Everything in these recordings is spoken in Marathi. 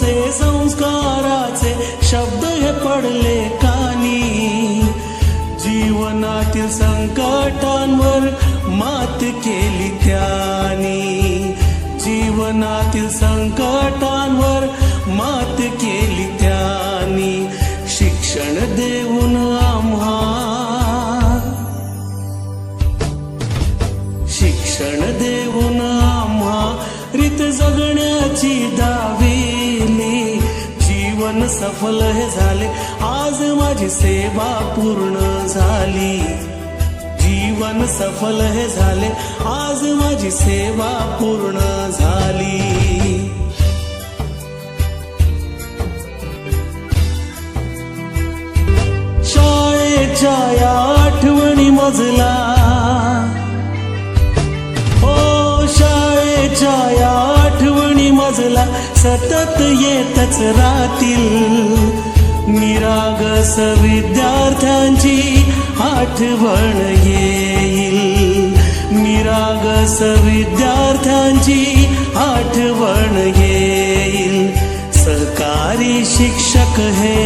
कर्माचे संस्काराचे शब्द हे पडले कानी. जीवनातील संकटांवर मात केली त्यानी. जीवनातील संकटांवर मात केली त्यानी. शिक्षण देऊन आम्हा. शिक्षण देऊन आम्हा. रीत जगण्याची दावी जीवन सफल हे झाले. आज माझी सेवा पूर्ण झाली. जीवन सफल हे झाले. आज माझी सेवा पूर्ण झाली. शाळेच्या या आठवणी मजला मला सतत येतच राहतील. निरागस विद्यार्थ्यांची आठवण येईल. निरागस विद्यार्थ्यांची आठवण येईल. सहकारी शिक्षक हे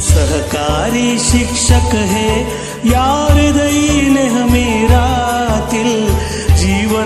सहकारी शिक्षक है. यार दईने हमें